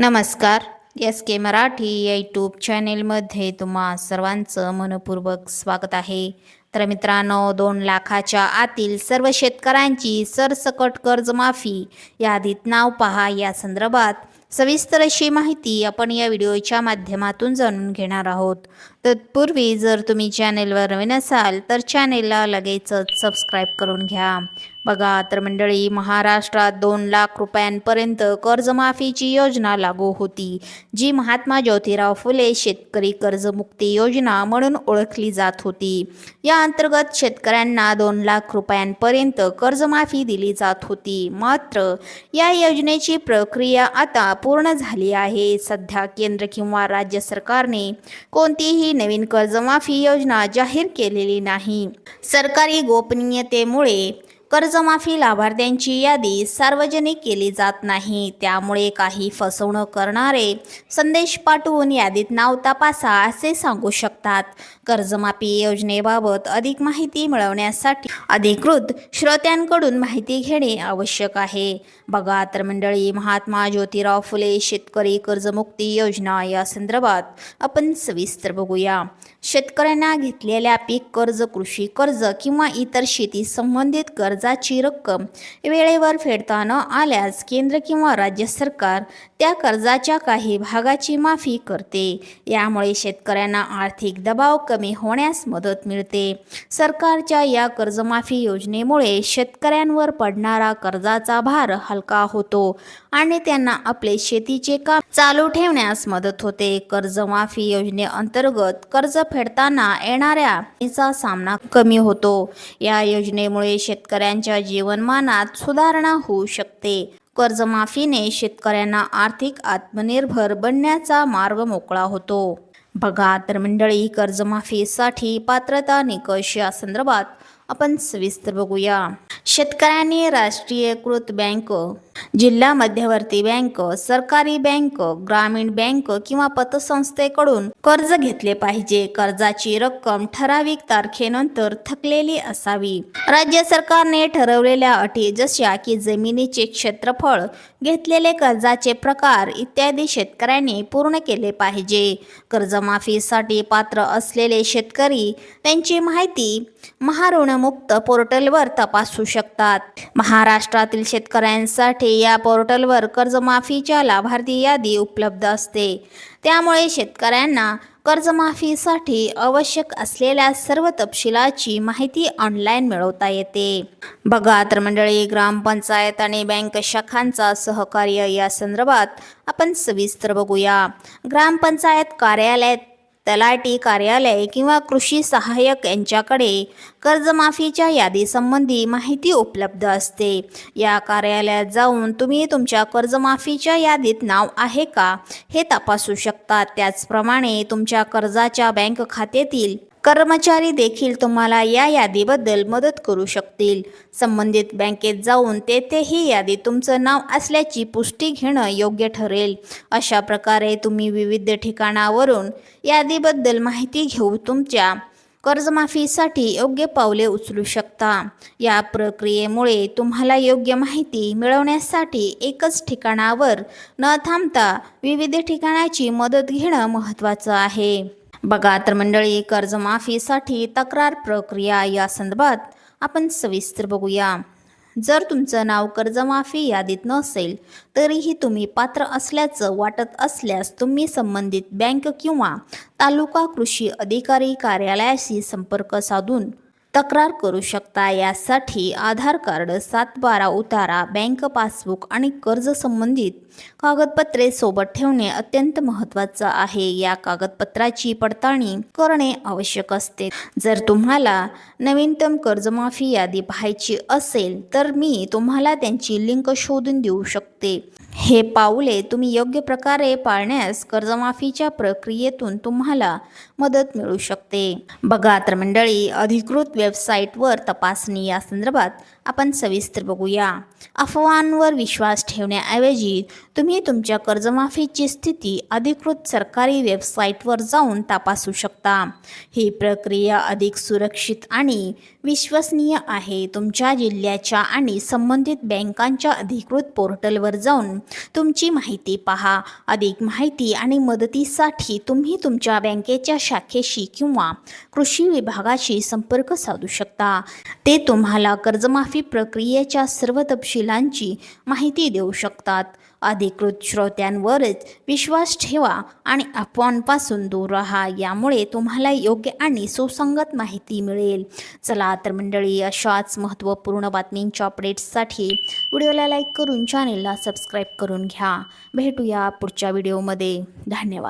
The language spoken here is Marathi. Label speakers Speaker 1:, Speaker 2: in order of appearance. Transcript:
Speaker 1: नमस्कार. एस के मराठी या यूट्यूब चॅनेलमध्ये तुम्हा सर्वांचं मनपूर्वक स्वागत आहे. तर मित्रांनो दोन लाखाच्या आतील सर्व शेतकऱ्यांची सरसकट कर्जमाफी यादीत नाव पहा. या संदर्भात सविस्तर अशी माहिती आपण या व्हिडिओच्या माध्यमातून जाणून घेणार आहोत. तत्पूर्वी जर तुम्ही चॅनेलवर नवीन असाल तर चॅनेलला लगेचच सबस्क्राईब करून घ्या. बघा तर मंडळी महाराष्ट्रात दोन लाख रुपयांपर्यंत कर्जमाफीची योजना लागू होती जी महात्मा ज्योतिराव फुले शेतकरी कर्जमुक्ती योजना म्हणून ओळखली जात होती. या अंतर्गत शेतकऱ्यांना दोन लाख रुपयांपर्यंत कर्जमाफी दिली जात होती. मात्र या योजनेची प्रक्रिया आता पूर्ण झाली आहे. सध्या केंद्र किंवा राज्य सरकारने कोणतीही नवीन कर्जमाफी योजना जाहीर केलेली नाही. सरकारी गोपनीयतेमुळे कर्जमाफी लाभार्थ्यांची यादी सार्वजनिक केली जात नाही. त्यामुळे काही फसवणूक करणारे संदेश पाठवून यादीत नाव तपासा असे सांगू शकतात. कर्जमाफी योजनेबाबत अधिक माहिती मिळवण्यासाठी अधिकृत श्रोत्यांकडून माहिती घेणे आवश्यक आहे. बघा तर मंडळी महात्मा ज्योतिराव फुले शेतकरी कर्जमुक्ती योजना या संदर्भात आपण सविस्तर बघूया. शेतकऱ्यांना घेतलेल्या पीक कर्ज कृषी कर्ज किंवा इतर शेती संबंधित कर्ज कर्जाची रक्कम वेळेवर फेडता न आल्यास केंद्र किंवा राज्य सरकार त्या कर्जाच्या काही भागाची माफी करते. यामुळे शेतकऱ्यांना आर्थिक दबाव कमी होण्यास मदत मिळते. सरकारच्या या कर्जमाफी योजनेमुळे शेतकऱ्यांवर पडणारा कर्जाचा भार हलका होतो आणि त्यांना आपले शेतीचे काम चालू ठेवण्यास मदत होते. कर्जमाफी योजनेअंतर्गत कर्ज फेडताना येणाऱ्या सामना कमी होतो. या योजनेमुळे शेतकऱ्यांच्या जीवनमानात सुधारणा होऊ शकते. कर्जमाफीने शेतकऱ्यांना आर्थिक आत्मनिर्भर बनण्याचा मार्ग मोकळा होतो. बघा तर मंडळी कर्जमाफीसाठी पात्रता निकष या संदर्भात आपण सविस्तर बघूया. शेतकऱ्यांनी राष्ट्रीयकृत बँक जिल्हा मध्यवर्ती बँक सरकारी बँक ग्रामीण बँक किंवा पतसंस्थेकडून कर्ज घेतले पाहिजे. कर्जाची रक्कम ठराविक तारखेनंतर थकलेली असावी. राज्य सरकारने ठरवलेल्या अटी जशा की जमिनीचे क्षेत्रफळ घेतलेले कर्जाचे प्रकार इत्यादी शेतकऱ्यांनी पूर्ण केले पाहिजे. कर्जमाफीसाठी पात्र असलेले शेतकरी त्यांची माहिती मुक्त पोर्टलवर तपासू शकतात. महाराष्ट्रातील शेतकऱ्यांसाठी या पोर्टलवर कर्जमाफीच्या लाभार्थी यादी उपलब्ध असते. त्यामुळे शेतकऱ्यांना कर्जमाफीसाठी आवश्यक असलेल्या सर्व तपशिलाची माहिती ऑनलाईन मिळवता येते. बघा तर मंडळी ग्रामपंचायत आणि बँक शाखांचा सहकार्य या संदर्भात आपण सविस्तर बघूया. ग्रामपंचायत कार्यालयात तलाठी कार्यालय किंवा कृषी सहाय्यक यांच्याकडे कर्जमाफीच्या यादीसंबंधी माहिती उपलब्ध असते. या कार्यालयात जाऊन तुम्ही तुमच्या कर्जमाफीच्या यादीत नाव आहे का हे तपासू शकता. त्याचप्रमाणे तुमच्या कर्जाच्या बँक खात्यातील कर्मचारी देखील तुम्हाला या यादीबद्दल मदत करू शकतील. संबंधित बँकेत जाऊन तेथे ही यादी तुमचं नाव असल्याची पुष्टी घेणं योग्य ठरेल. अशा प्रकारे तुम्ही विविध ठिकाणावरून यादीबद्दल माहिती घेऊ तुमच्या कर्जमाफीसाठी योग्य पावले उचलू शकता. या प्रक्रियेमुळे तुम्हाला योग्य माहिती मिळवण्यासाठी एकच ठिकाणावर न थांबता विविध ठिकाणाची मदत घेणं महत्त्वाचं आहे. बघा तर मंडळी कर्जमाफीसाठी तक्रार प्रक्रिया या संदर्भात आपण सविस्तर बघूया. जर तुमचं नाव कर्जमाफी यादीत नसेल तरीही तुम्ही पात्र असल्याचं वाटत असल्यास तुम्ही संबंधित बँक किंवा तालुका कृषी अधिकारी कार्यालयाशी संपर्क साधून तक्रार करू शकता. यासाठी आधार कार्ड सात बारा उतारा बँक पासबुक आणि कर्ज संबंधित कागदपत्रे सोबत ठेवणे अत्यंत महत्त्वाचं आहे. या कागदपत्राची पडताळणी करणे आवश्यक असते. जर तुम्हाला नवीनतम कर्जमाफी यादी पाहायची असेल तर मी तुम्हाला त्यांची लिंक शोधून देऊ शकते. हे पाऊले तुम्ही योग्य प्रकारे पाळण्यास कर्जमाफीच्या प्रक्रियेतून तुम्हाला मदत मिळू शकते. बघा तर मंडळी अधिकृत वेबसाईटवर तपासणी या संदर्भात आपण सविस्तर बघूया. अफवांवर विश्वास ठेवण्याऐवजी तुम्ही तुमच्या कर्जमाफीची स्थिती अधिकृत सरकारी वेबसाईटवर जाऊन तपासू शकता. ही प्रक्रिया अधिक सुरक्षित आणि विश्वसनीय आहे. तुमच्या जिल्ह्याच्या आणि संबंधित बँकांच्या अधिकृत पोर्टलवर जाऊन तुमची माहिती पहा. अधिक माहिती आणि मदतीसाठी तुम्ही तुमच्या बँकेच्या शाखेशी किंवा कृषी विभागाशी संपर्क साधू शकता. ते तुम्हाला कर्जमाफी प्रक्रियेच्या सर्व तपशिलांची माहिती देऊ शकतात. अधिकृत श्रोत्यांवरच विश्वास ठेवा आणि अफवांपासून दूर राहा. यामुळे तुम्हाला योग्य आणि सुसंगत माहिती मिळेल. चला तर मंडळी अशाच महत्त्वपूर्ण बातमींच्या अपडेट्ससाठी व्हिडिओला लाईक करून चॅनेलला सबस्क्राईब करून घ्या. भेटूया पुढच्या व्हिडिओमध्ये. धन्यवाद.